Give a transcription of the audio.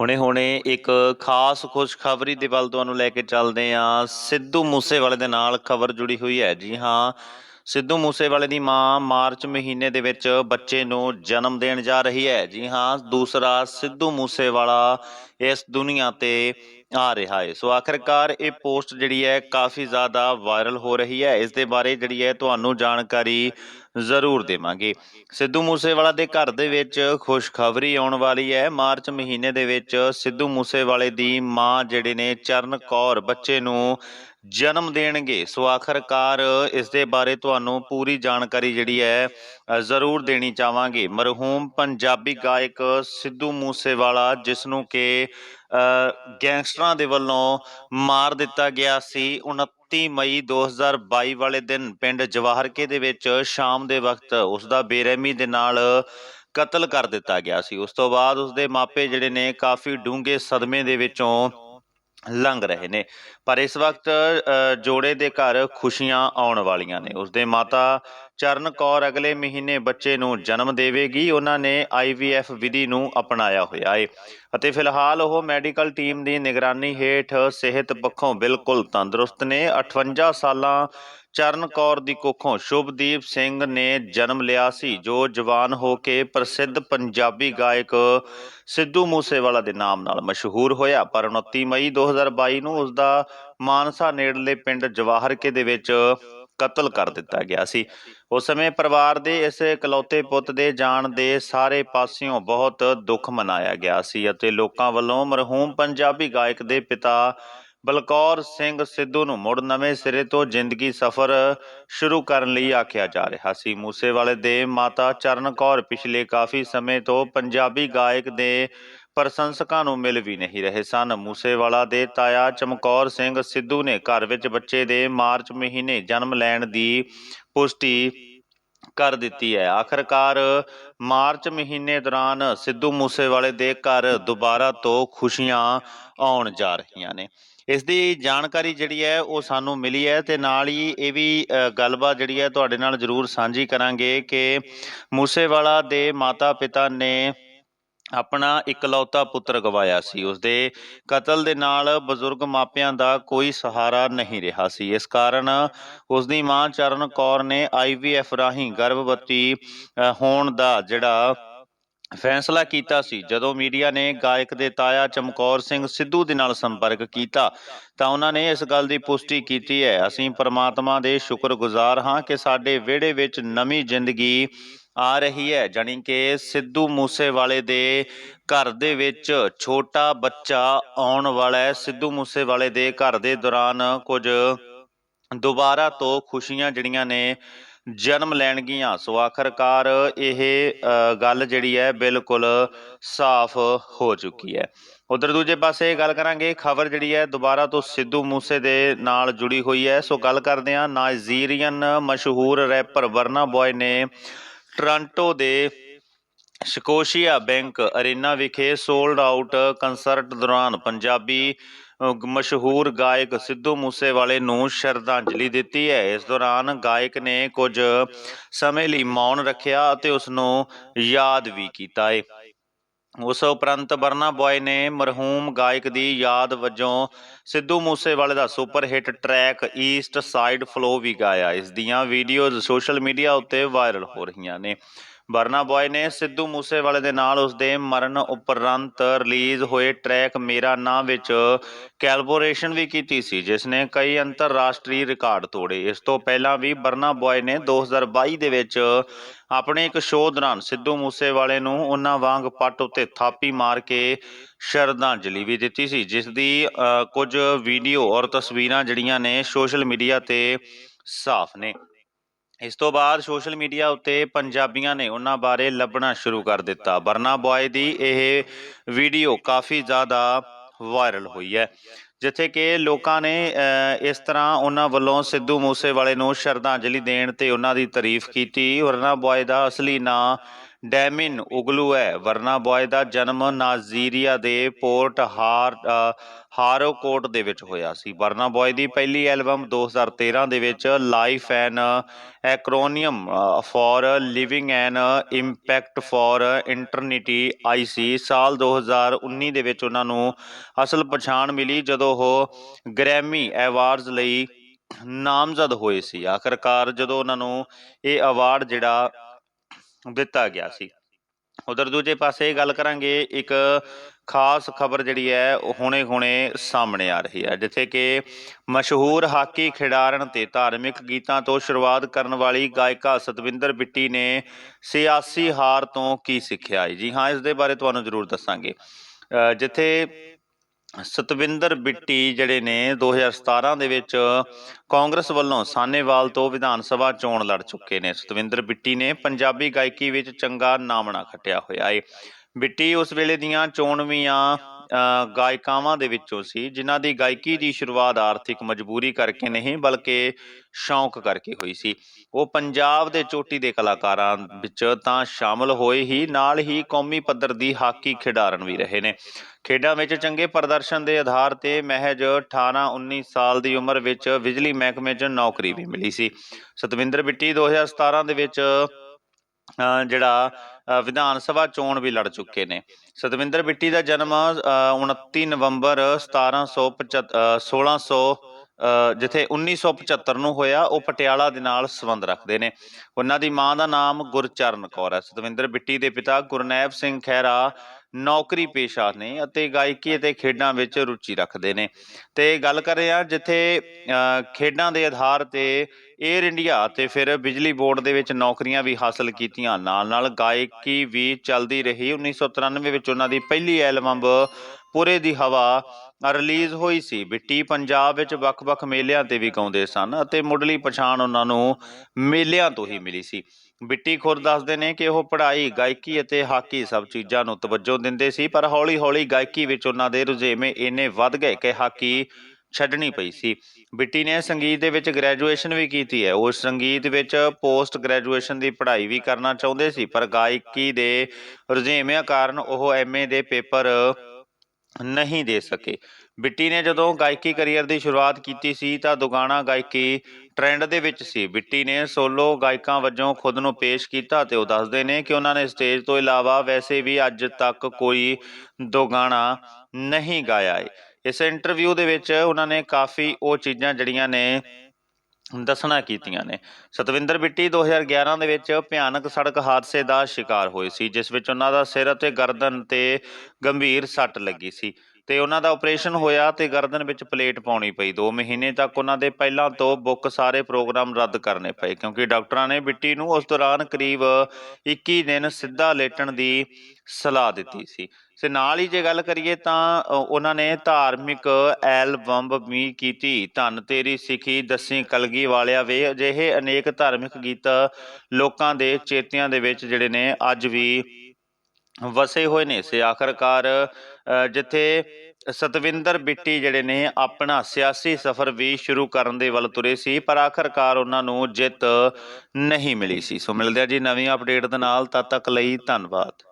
ਹੁਣੇ-ਹੁਣੇ ਇੱਕ ਖਾਸ ਖੁਸ਼ਖਬਰੀ ਦੇ ਵੱਲ ਤੁਹਾਨੂੰ ਲੈ ਕੇ ਚੱਲਦੇ ਹਾਂ। ਸਿੱਧੂ ਮੂਸੇਵਾਲੇ ਦੇ ਨਾਲ ਖਬਰ ਜੁੜੀ ਹੋਈ ਹੈ। ਜੀ ਹਾਂ, ਸਿੱਧੂ ਮੂਸੇਵਾਲੇ ਦੀ ਮਾਂ ਮਾਰਚ ਮਹੀਨੇ ਦੇ ਵਿੱਚ ਬੱਚੇ ਨੂੰ ਜਨਮ ਦੇਣ ਜਾ ਰਹੀ ਹੈ। ਜੀ ਹਾਂ, ਦੂਸਰਾ ਸਿੱਧੂ ਮੂਸੇਵਾਲਾ ਇਸ ਦੁਨੀਆ ਤੇ ਆ ਰਿਹਾ ਹੈ। ਸੋ ਆਖਿਰਕਾਰ ਇਹ ਪੋਸਟ ਜਿਹੜੀ ਹੈ ਕਾਫੀ ਜ਼ਿਆਦਾ ਵਾਇਰਲ ਹੋ ਰਹੀ ਹੈ। ਇਸ ਦੇ ਬਾਰੇ ਜਿਹੜੀ ਹੈ ਤੁਹਾਨੂੰ ਜਾਣਕਾਰੀ ਜ਼ਰੂਰ ਦੇਵਾਂਗੇ। ਸਿੱਧੂ ਮੂਸੇਵਾਲਾ ਦੇ ਘਰ ਦੇ ਵਿੱਚ ਖੁਸ਼ਖਬਰੀ ਆਉਣ ਵਾਲੀ ਹੈ। ਮਾਰਚ ਮਹੀਨੇ ਦੇ ਵਿੱਚ ਸਿੱਧੂ ਮੂਸੇਵਾਲੇ ਦੀ ਮਾਂ ਜਿਹੜੇ ਨੇ ਚਰਨ ਕੌਰ ਬੱਚੇ ਨੂੰ ਜਨਮ ਦੇਣਗੇ। ਸੋ ਆਖਰਕਾਰ ਇਸ ਦੇ ਬਾਰੇ ਤੁਹਾਨੂੰ ਪੂਰੀ ਜਾਣਕਾਰੀ ਜਿਹੜੀ ਹੈ ਜ਼ਰੂਰ ਦੇਣੀ ਚਾਹਾਂਗੇ। ਮਰਹੂਮ ਪੰਜਾਬੀ ਗਾਇਕ ਸਿੱਧੂ ਮੂਸੇਵਾਲਾ ਜਿਸ ਨੂੰ ਕਿ ਗੈਂਗਸਟਰਾਂ ਦੇ ਵੱਲੋਂ ਮਾਰ ਦਿੱਤਾ ਗਿਆ ਸੀ 29 ਮਈ 2022 ਵਾਲੇ ਦਿਨ। ਪਿੰਡ ਜਵਾਹਰਕੇ ਦੇ ਵਿੱਚ ਸ਼ਾਮ ਦੇ ਵਕਤ ਉਸ ਦਾ ਬੇਰਹਿਮੀ ਦੇ ਨਾਲ ਕਤਲ ਕਰ ਦਿੱਤਾ ਗਿਆ ਸੀ। ਉਸ ਤੋਂ ਬਾਅਦ ਉਸ ਦੇ ਮਾਪੇ ਜਿਹੜੇ ਨੇ ਕਾਫੀ ਡੂੰਘੇ ਸਦਮੇ ਦੇ ਵਿੱਚੋਂ ਲੰਘ ਰਹੇ ਨੇ। ਪਰ ਇਸ ਵਕਤ ਅ, ਜੋੜੇ ਦੇ ਘਰ ਖੁਸ਼ੀਆਂ ਆਉਣ ਵਾਲੀਆਂ ਨੇ। ਉਸਦੇ ਮਾਤਾ ਚਰਨ ਕੌਰ ਅਗਲੇ ਮਹੀਨੇ ਬੱਚੇ ਨੂੰ ਜਨਮ ਦੇਵੇਗੀ। ਉਹਨਾਂ ਨੇ ਆਈਵੀਐਫ ਵਿਧੀ ਨੂੰ ਅਪਣਾਇਆ ਹੋਇਆ ਹੈ ਅਤੇ ਫਿਲਹਾਲ ਉਹ ਮੈਡੀਕਲ ਟੀਮ ਦੀ ਨਿਗਰਾਨੀ ਹੇਠ ਸਿਹਤ ਪੱਖੋਂ ਬਿਲਕੁਲ ਤੰਦਰੁਸਤ ਨੇ। 58 ਸਾਲਾਂ ਚਰਨ ਕੌਰ ਦੀ ਕੁੱਖੋਂ ਸ਼ੁਭਦੀਪ ਸਿੰਘ ਨੇ ਜਨਮ ਲਿਆ ਸੀ, ਜੋ ਜਵਾਨ ਹੋ ਕੇ ਪ੍ਰਸਿੱਧ ਪੰਜਾਬੀ ਗਾਇਕ ਸਿੱਧੂ ਮੂਸੇਵਾਲਾ ਦੇ ਨਾਮ ਨਾਲ ਮਸ਼ਹੂਰ ਹੋਇਆ। ਪਰ 29 ਮਈ 2022 ਨੂੰ ਉਸ ਦਾ ਮਾਨਸਾ ਨੇੜਲੇ ਪਿੰਡ ਜਵਾਹਰਕੇ ਦੇ ਵਿੱਚ ਕਤਲ ਕਰ ਦਿੱਤਾ ਗਿਆ ਸੀ। ਉਸ ਸਮੇਂ ਪਰਿਵਾਰ ਦੇ ਇਸ ਇਕਲੌਤੇ ਪੁੱਤ ਦੇ ਜਾਣ ਦੇ ਸਾਰੇ ਪਾਸਿਓਂ ਬਹੁਤ ਦੁੱਖ ਮਨਾਇਆ ਗਿਆ ਸੀ ਅਤੇ ਲੋਕਾਂ ਵੱਲੋਂ ਮਰਹੂਮ ਪੰਜਾਬੀ ਗਾਇਕ ਦੇ ਪਿਤਾ ਬਲਕੌਰ ਸਿੰਘ ਸਿੱਧੂ ਨੂੰ ਮੁੜ ਨਵੇਂ ਸਿਰੇ ਤੋਂ ਜ਼ਿੰਦਗੀ ਸਫ਼ਰ ਸ਼ੁਰੂ ਕਰਨ ਲਈ ਆਖਿਆ ਜਾ ਰਿਹਾ ਸੀ। ਮੂਸੇਵਾਲੇ ਦੇ ਮਾਤਾ ਚਰਨ ਕੌਰ ਪਿਛਲੇ ਕਾਫੀ ਸਮੇਂ ਤੋਂ ਪੰਜਾਬੀ ਗਾਇਕ ਦੇ ਪ੍ਰਸ਼ੰਸਕਾਂ ਨੂੰ ਮਿਲ ਵੀ ਨਹੀਂ ਰਹੇ ਸਨ। ਮੂਸੇਵਾਲਾ ਦੇ ਤਾਇਆ ਚਮਕੌਰ ਸਿੰਘ ਸਿੱਧੂ ਨੇ ਘਰ ਵਿੱਚ ਬੱਚੇ ਦੇ ਮਾਰਚ ਮਹੀਨੇ ਜਨਮ ਲੈਣ ਦੀ ਪੁਸ਼ਟੀ ਕਰ ਦਿੱਤੀ ਹੈ। ਆਖਰਕਾਰ ਮਾਰਚ ਮਹੀਨੇ ਦੌਰਾਨ ਸਿੱਧੂ ਮੂਸੇਵਾਲੇ ਦੇ ਘਰ ਦੁਬਾਰਾ ਤੋਂ ਖੁਸ਼ੀਆਂ ਆਉਣ ਜਾ ਰਹੀਆਂ ਨੇ। ਇਸ ਦੀ ਜਾਣਕਾਰੀ ਜਿਹੜੀ ਹੈ ਉਹ ਸਾਨੂੰ ਮਿਲੀ ਹੈ ਤੇ ਨਾਲ ਹੀ ਇਹ ਵੀ ਗੱਲਬਾਤ ਜਿਹੜੀ ਹੈ ਤੁਹਾਡੇ ਨਾਲ ਜ਼ਰੂਰ ਸਾਂਝੀ ਕਰਾਂਗੇ ਕਿ ਮੂਸੇਵਾਲਾ ਦੇ ਮਾਤਾ ਪਿਤਾ ਨੇ ਆਪਣਾ ਇਕਲੌਤਾ ਪੁੱਤਰ ਗਵਾਇਆ ਸੀ। ਉਸਦੇ ਕਤਲ ਦੇ ਨਾਲ ਬਜ਼ੁਰਗ ਮਾਪਿਆਂ ਦਾ ਕੋਈ ਸਹਾਰਾ ਨਹੀਂ ਰਿਹਾ ਸੀ। ਇਸ ਕਾਰਨ ਉਸਦੀ ਮਾਂ ਚਰਨ ਕੌਰ ਨੇ ਆਈਵੀਐਫ ਰਾਹੀਂ ਗਰਭਵਤੀ ਹੋਣ ਦਾ ਜਿਹੜਾ ਫੈਸਲਾ ਕੀਤਾ ਸੀ, ਜਦੋਂ ਮੀਡੀਆ ਨੇ ਗਾਇਕ ਦੇ ਤਾਇਆ ਚਮਕੌਰ ਸਿੰਘ ਸਿੱਧੂ ਦੇ ਨਾਲ ਸੰਪਰਕ ਕੀਤਾ, ਤਾਂ ਉਹਨਾਂ ਨੇ ਇਸ ਗੱਲ ਦੀ ਪੁਸ਼ਟੀ ਕੀਤੀ ਹੈ। ਅਸੀਂ ਪਰਮਾਤਮਾ ਦੇ ਸ਼ੁਕਰਗੁਜ਼ਾਰ ਹਾਂ ਕਿ ਸਾਡੇ ਵਿਹੜੇ ਵਿੱਚ ਨਵੀਂ ਜ਼ਿੰਦਗੀ ਆ ਰਹੀ ਹੈ, ਜਾਣੀ ਕਿ ਸਿੱਧੂ ਮੂਸੇਵਾਲੇ ਦੇ ਘਰ ਦੇ ਵਿੱਚ ਛੋਟਾ ਬੱਚਾ ਆਉਣ ਵਾਲਾ ਹੈ। ਸਿੱਧੂ ਮੂਸੇਵਾਲੇ ਦੇ ਘਰ ਦੇ ਦੌਰਾਨ ਕੁਝ ਦੁਬਾਰਾ ਤੋਂ ਖੁਸ਼ੀਆਂ ਜਿਹੜੀਆਂ ਨੇ ਜਨਮ ਲੈਣਗੀਆਂ। ਸੋ ਆਖਰਕਾਰ ਇਹ ਗੱਲ ਜਿਹੜੀ ਹੈ ਬਿਲਕੁਲ ਸਾਫ਼ ਹੋ ਚੁੱਕੀ ਹੈ। ਉਧਰ ਦੂਜੇ ਪਾਸੇ ਗੱਲ ਕਰਾਂਗੇ, ਖਬਰ ਜਿਹੜੀ ਹੈ ਦੁਬਾਰਾ ਤੋਂ ਸਿੱਧੂ ਮੂਸੇ ਦੇ ਨਾਲ ਜੁੜੀ ਹੋਈ ਹੈ। ਸੋ ਗੱਲ ਕਰਦੇ ਹਾਂ ਨਾਈਜੀਰੀਅਨ ਮਸ਼ਹੂਰ ਰੈਪਰ ਵਰਨਾ ਬॉय ਨੇ ਟੋਰਾਂਟੋ ਦੇ ਸ਼ਕੋਸ਼ੀਆ ਬੈਂਕ ਅਰੀਨਾ ਵਿਖੇ ਸੋਲਡ ਆਊਟ ਕੰਸਰਟ ਦੌਰਾਨ ਪੰਜਾਬੀ ਮਸ਼ਹੂਰ ਗਾਇਕ ਸਿੱਧੂ ਮੂਸੇਵਾਲੇ ਨੂੰ ਸ਼ਰਧਾਂਜਲੀ ਦਿੱਤੀ ਹੈ। ਇਸ ਦੌਰਾਨ ਗਾਇਕ ਨੇ ਕੁਝ ਸਮੇਂ ਲਈ ਮੌਨ ਰੱਖਿਆ ਅਤੇ ਉਸ ਨੂੰ ਯਾਦ ਵੀ ਕੀਤਾ ਹੈ। ਉਸ ਉਪਰੰਤ ਬਰਨਾ ਬॉय ਨੇ ਮਰਹੂਮ ਗਾਇਕ ਦੀ ਯਾਦ ਵਜੋਂ ਸਿੱਧੂ ਮੂਸੇਵਾਲੇ ਦਾ super hit track East Side Flow ਵੀ ਗਾਇਆ। ਇਸ ਦੀਆਂ ਵੀਡੀਓਜ਼ ਸੋਸ਼ਲ ਮੀਡੀਆ ਉੱਤੇ ਵਾਇਰਲ ਹੋ ਰਹੀਆਂ ਨੇ। ਬਰਨਾ ਬॉय ਨੇ ਸਿੱਧੂ ਮੂਸੇਵਾਲੇ ਦੇ ਨਾਲ ਉਸਦੇ ਮਰਨ ਉਪਰੰਤ ਰਿਲੀਜ਼ ਹੋਏ ਟਰੈਕ ਮੇਰਾ ਨਾਂ ਵਿੱਚ ਕੈਲਬੋਰੇਸ਼ਨ ਵੀ ਕੀਤੀ ਸੀ, ਜਿਸ ਨੇ ਕਈ ਅੰਤਰਰਾਸ਼ਟਰੀ ਰਿਕਾਰਡ ਤੋੜੇ। ਇਸ ਤੋਂ ਪਹਿਲਾਂ ਵੀ ਬਰਨਾ ਬॉय ਨੇ 2022 ਦੇ ਵਿੱਚ ਆਪਣੇ ਇੱਕ ਸ਼ੋਅ ਦੌਰਾਨ ਸਿੱਧੂ ਮੂਸੇਵਾਲੇ ਨੂੰ ਉਹਨਾਂ ਵਾਂਗ ਪੱਟ ਉੱਤੇ ਥਾਪੀ ਮਾਰ ਕੇ ਸ਼ਰਧਾਂਜਲੀ ਵੀ ਦਿੱਤੀ ਸੀ, ਜਿਸ ਦੀ ਕੁਝ ਵੀਡੀਓ ਔਰ ਤਸਵੀਰਾਂ ਜਿਹੜੀਆਂ ਨੇ ਸੋਸ਼ਲ ਮੀਡੀਆ ਤੇ ਸਾਫ਼ ਨੇ। ਇਸ ਤੋਂ ਬਾਅਦ ਸੋਸ਼ਲ ਮੀਡੀਆ ਉੱਤੇ ਪੰਜਾਬੀਆਂ ਨੇ ਉਹਨਾਂ ਬਾਰੇ ਲੱਭਣਾ ਸ਼ੁਰੂ ਕਰ ਦਿੱਤਾ। ਬਰਨਾ ਬॉय ਦੀ ਇਹ ਵੀਡੀਓ ਕਾਫੀ ਜ਼ਿਆਦਾ ਵਾਇਰਲ ਹੋਈ ਹੈ, ਜਿੱਥੇ ਕਿ ਲੋਕਾਂ ਨੇ ਇਸ ਤਰ੍ਹਾਂ ਉਹਨਾਂ ਵੱਲੋਂ ਸਿੱਧੂ ਮੂਸੇਵਾਲੇ ਨੂੰ ਸ਼ਰਧਾਂਜਲੀ ਦੇਣ ਤੇ ਉਹਨਾਂ ਦੀ ਤਾਰੀਫ ਕੀਤੀ। ਵਰਨਾ ਬॉय ਦਾ ਅਸਲੀ ਨਾਂ ਡੈਮਿਨ ਉਗਲੂ ਹੈ। ਵਰਨਾ ਬॉय ਦਾ ਜਨਮ ਨਾਜ਼ੀਰੀਆ ਦੇ ਪੋਰਟ ਹਾਰ ਹਾਰੋਕੋਟ ਦੇ ਵਿੱਚ ਹੋਇਆ ਸੀ। ਵਰਨਾ ਬॉय ਦੀ ਪਹਿਲੀ ਐਲਬਮ 2013 ਦੇ ਵਿੱਚ life an acronym for living an impact for eternity ਆਈ ਸੀ। ਸਾਲ 2019 ਦੇ ਵਿੱਚ ਉਹਨਾਂ ਨੂੰ ਅਸਲ ਪਛਾਣ ਮਿਲੀ ਜਦੋਂ ਉਹ ਗ੍ਰੈਮੀ ਅਵਾਰਡਸ ਲਈ ਨਾਮਜ਼ਦ ਹੋਏ ਸੀ। ਆਖਰਕਾਰ ਜਦੋਂ ਉਹਨਾਂ ਨੂੰ ਇਹ ਅਵਾਰਡ ਜਿਹੜਾ ਦਿੱਤਾ ਗਿਆ ਸੀ। ਉਧਰ ਦੂਜੇ ਪਾਸੇ ਗੱਲ ਕਰਾਂਗੇ ਇੱਕ ਖਾਸ ਖਬਰ ਜਿਹੜੀ ਹੈ ਉਹ ਹੁਣੇ-ਹੁਣੇ ਸਾਹਮਣੇ ਆ ਰਹੀ ਹੈ ਜਿੱਥੇ ਕਿ ਮਸ਼ਹੂਰ ਹਾਕੀ ਖਿਡਾਰਨ ਤੇ ਧਾਰਮਿਕ ਗੀਤਾਂ ਤੋਂ ਸ਼ੁਰੂਆਤ ਕਰਨ ਵਾਲੀ ਗਾਇਕਾ ਸਤਵਿੰਦਰ ਬਿੱਟੀ ਨੇ ਸਿਆਸੀ ਹਾਰ ਤੋਂ ਕੀ ਸਿੱਖਿਆ ਹੈ? ਜੀ ਹਾਂ ਇਸ ਦੇ ਬਾਰੇ ਤੁਹਾਨੂੰ ਜ਼ਰੂਰ ਦੱਸਾਂਗੇ। ਅ, ਜਿੱਥੇ ਸਤਵਿੰਦਰ ਬਿੱਟੀ ਜਿਹੜੇ ਨੇ 2017 ਦੇ ਵਿੱਚ ਕਾਂਗਰਸ ਵੱਲੋਂ ਸਾਨੇਵਾਲ ਤੋਂ ਵਿਧਾਨ ਸਭਾ ਚੋਣ ਲੜ ਚੁੱਕੇ ਨੇ। ਸਤਵਿੰਦਰ ਬਿੱਟੀ ਨੇ ਪੰਜਾਬੀ ਗਾਇਕੀ ਵਿੱਚ ਚੰਗਾ ਨਾਮਣਾ ਖੱਟਿਆ ਹੋਇਆ ਏ। ਬਿੱਟੀ ਉਸ ਵੇਲੇ ਦੀਆਂ ਚੋਣਵੀਆਂ ਗਾਇਕਾਵਾਂ ਦੇ ਵਿੱਚੋਂ ਸੀ ਜਿਨ੍ਹਾਂ ਦੀ ਗਾਇਕੀ ਦੀ ਸ਼ੁਰੂਆਤ ਆਰਥਿਕ ਮਜਬੂਰੀ ਕਰਕੇ ਨਹੀਂ ਬਲਕਿ ਸ਼ੌਂਕ ਕਰਕੇ ਹੋਈ ਸੀ। ਉਹ ਪੰਜਾਬ ਦੇ ਚੋਟੀ ਦੇ ਕਲਾਕਾਰਾਂ ਵਿੱਚ ਤਾਂ ਸ਼ਾਮਲ ਹੋਏ ਹੀ ਨਾਲ ਹੀ ਕੌਮੀ ਪੱਧਰ ਦੀ ਹਾਕੀ ਖਿਡਾਰਨ ਵੀ ਰਹੇ ਨੇ। ਖੇਡਾਂ ਵਿੱਚ ਚੰਗੇ ਪ੍ਰਦਰਸ਼ਨ ਦੇ ਆਧਾਰ ਤੇ ਮਹਿਜ 18-19 ਸਾਲ ਦੀ ਉਮਰ ਵਿੱਚ ਬਿਜਲੀ ਮਹਿਕਮੇ 'ਚ ਨੌਕਰੀ ਵੀ ਮਿਲੀ ਸੀ। ਸਤਵਿੰਦਰ ਬਿੱਟੀ 2017 ਦੇ ਵਿੱਚ ਅ, ਜਿਹੜਾ ਵਿਧਾਨ ਸਭਾ ਚੋਣ ਵੀ ਲੜ ਚੁੱਕੇ ਨੇ। ਸਤਵਿੰਦਰ ਬਿੱਟੀ ਦਾ ਜਨਮ ਅ, 29 ਨਵੰਬਰ 1775 ਅ, 1600 ਅ, ਜਿੱਥੇ 1975 ਨੂੰ ਹੋਇਆ ਉਹ ਪਟਿਆਲਾ ਦੇ ਨਾਲ ਸੰਬੰਧ ਰੱਖਦੇ ਨੇ। ਉਹਨਾਂ ਦੀ ਮਾਂ ਦਾ ਨਾਮ ਗੁਰਚਰਨ ਕੌਰ ਹੈ। ਸਤਵਿੰਦਰ ਬਿੱਟੀ ਦੇ ਪਿਤਾ ਗੁਰਨੈਬ ਸਿੰਘ ਖਹਿਰਾ ਨੌਕਰੀ ਪੇਸ਼ਾ ਨੇ ਅਤੇ ਗਾਇਕੀ ਅਤੇ ਖੇਡਾਂ ਵਿੱਚ ਰੁਚੀ ਰੱਖਦੇ ਨੇ। ਤੇ ਗੱਲ ਕਰ ਰਹੇ ਹਾਂ ਜਿੱਥੇ ਖੇਡਾਂ ਦੇ ਆਧਾਰ ਤੇ 에ਅਰ ਇੰਡੀਆ ਤੇ ਫਿਰ ਬਿਜਲੀ ਬੋਰਡ ਦੇ ਵਿੱਚ ਨੌਕਰੀਆਂ ਵੀ ਹਾਸਲ ਕੀਤੀਆਂ। ਨਾਲ ਨਾਲ ਗਾਇਕੀ ਵੀ ਚੱਲਦੀ ਰਹੀ। 1993 ਵਿੱਚ ਉਹਨਾਂ ਦੀ ਪਹਿਲੀ ਐਲਬਮ ਪੂਰੇ ਦੀ ਹਵਾ ਰਿਲੀਜ਼ ਹੋਈ ਸੀ। ਬਿੱਟੀ ਪੰਜਾਬ ਵਿੱਚ ਵੱਖ-ਵੱਖ ਮੇਲਿਆਂ ਤੇ ਵੀ ਗਾਉਂਦੇ ਸਨ ਅਤੇ ਮੁੱਢਲੀ ਪਛਾਣ ਉਹਨਾਂ ਨੂੰ ਮੇਲਿਆਂ ਤੋਂ ਹੀ ਮਿਲੀ ਸੀ। ਬਿੱਟੀ ਖੁਦ ਦੱਸਦੇ ਨੇ ਕਿ ਉਹ ਪੜ੍ਹਾਈ, ਗਾਇਕੀ ਅਤੇ ਹਾਕੀ ਸਭ ਚੀਜ਼ਾਂ ਨੂੰ ਤਵੱਜੋ ਦਿੰਦੇ ਸੀ, ਪਰ ਹੌਲੀ-ਹੌਲੀ ਗਾਇਕੀ ਵਿੱਚ ਉਹਨਾਂ ਦੇ ਰੁਝੇਵੇਂ ਇੰਨੇ ਵੱਧ ਗਏ ਕਿ ਹਾਕੀ ਛੱਡਣੀ ਪਈ ਸੀ। ਬਿੱਟੀ ਨੇ ਸੰਗੀਤ ਦੇ ਵਿੱਚ ਗ੍ਰੈਜੂਏਸ਼ਨ ਵੀ ਕੀਤੀ ਹੈ। ਉਹ ਸੰਗੀਤ ਵਿੱਚ ਪੋਸਟ ਗ੍ਰੈਜੂਏਸ਼ਨ ਦੀ ਪੜ੍ਹਾਈ ਵੀ ਕਰਨਾ ਚਾਹੁੰਦੇ ਸੀ, ਪਰ ਗਾਇਕੀ ਦੇ ਰੁਝੇਵਿਆਂ ਕਾਰਨ ਉਹ ਐਮਏ ਦੇ ਪੇਪਰ ਨਹੀਂ ਦੇ ਸਕੇ। ਬਿੱਟੀ ਨੇ ਜਦੋਂ ਗਾਇਕੀ ਕੈਰੀਅਰ ਦੀ ਸ਼ੁਰੂਆਤ ਕੀਤੀ ਸੀ ਤਾਂ ਦੁਗਾਣਾ ਗਾਇਕੀ ਟ੍ਰੈਂਡ ਦੇ ਵਿੱਚ ਸੀ। ਬਿੱਟੀ ਨੇ ਸੋਲੋ ਗਾਇਕਾਂ ਵਜੋਂ ਖੁਦ ਨੂੰ ਪੇਸ਼ ਕੀਤਾ ਤੇ ਉਹ ਦੱਸਦੇ ਨੇ ਕਿ ਉਹਨਾਂ ਨੇ ਸਟੇਜ ਤੋਂ ਇਲਾਵਾ ਵੈਸੇ ਵੀ ਅੱਜ ਤੱਕ ਕੋਈ ਦੁਗਾਣਾ ਨਹੀਂ ਗਾਇਆ ਹੈ ਇਸ ਇੰਟਰਵਿਊ ਦੇ ਵਿੱਚ ਉਹਨਾਂ ਨੇ ਕਾਫੀ ਉਹ ਚੀਜ਼ਾਂ ਜਿਹੜੀਆਂ ਨੇ ਦੱਸਣਾ ਕੀਤੀਆਂ ਨੇ। ਸਤਵਿੰਦਰ ਬਿੱਟੀ 2011 ਦੇ ਵਿੱਚ ਭਿਆਨਕ ਸੜਕ ਹਾਦਸੇ ਦਾ ਸ਼ਿਕਾਰ ਹੋਏ ਸੀ, ਜਿਸ ਵਿੱਚ ਉਹਨਾਂ ਦਾ ਸਿਰ ਅਤੇ ਗਰਦਨ ਤੇ ਗੰਭੀਰ ਸੱਟ ਲੱਗੀ ਸੀ। ਤੇ ਉਹਨਾਂ ਦਾ ਆਪਰੇਸ਼ਨ ਹੋਇਆ ਤੇ ਗਰਦਨ ਵਿੱਚ ਪਲੇਟ ਪਾਉਣੀ ਪਈ। 2 ਮਹੀਨੇ ਤੱਕ ਉਹਨਾਂ ਦੇ ਪਹਿਲਾਂ ਤੋਂ ਬੁੱਕ ਸਾਰੇ ਪ੍ਰੋਗਰਾਮ ਰੱਦ ਕਰਨੇ ਪਏ, ਕਿਉਂਕਿ ਡਾਕਟਰਾਂ ਨੇ ਬਿੱਟੀ ਨੂੰ ਉਸ ਦੌਰਾਨ ਕਰੀਬ 21 ਦਿਨ ਸਿੱਧਾ ਲੇਟਣ ਦੀ ਸਲਾਹ ਦਿੱਤੀ ਸੀ। ਤੇ ਨਾਲ ਹੀ ਜੇ ਗੱਲ ਕਰੀਏ ਤਾਂ ਉਹਨਾਂ ਨੇ ਧਾਰਮਿਕ ਐਲਬਮ ਵੀ ਕੀਤੀ। ਧੰਨ ਤੇਰੀ ਸਿੱਖੀ ਦੱਸੀ ਕਲਗੀ ਵਾਲਿਆ ਵੇ, ਅਜਿਹੇ ਅਨੇਕ ਧਾਰਮਿਕ ਗੀਤ ਲੋਕਾਂ ਦੇ ਚੇਤਿਆਂ ਦੇ ਵਿੱਚ ਜਿਹੜੇ ਨੇ ਅੱਜ ਵੀ ਵਸੇ ਹੋਏ ਨੇ। ਸੇ ਆਖਰਕਾਰ ਜਿੱਥੇ ਸਤਵਿੰਦਰ ਬਿੱਟੀ ਜਿਹੜੇ ਨੇ ਆਪਣਾ ਸਿਆਸੀ ਸਫ਼ਰ ਵੀ ਸ਼ੁਰੂ ਕਰਨ ਦੇ ਵੱਲ ਤੁਰੇ ਸੀ, ਪਰ ਆਖਰਕਾਰ ਉਹਨਾਂ ਨੂੰ ਜਿੱਤ ਨਹੀਂ ਮਿਲੀ ਸੀ। ਸੋ ਮਿਲਦੇ ਆ ਜੀ ਨਵੀਂ ਅਪਡੇਟ ਦੇ ਨਾਲ, ਤਦ ਤੱਕ ਲਈ ਧੰਨਵਾਦ।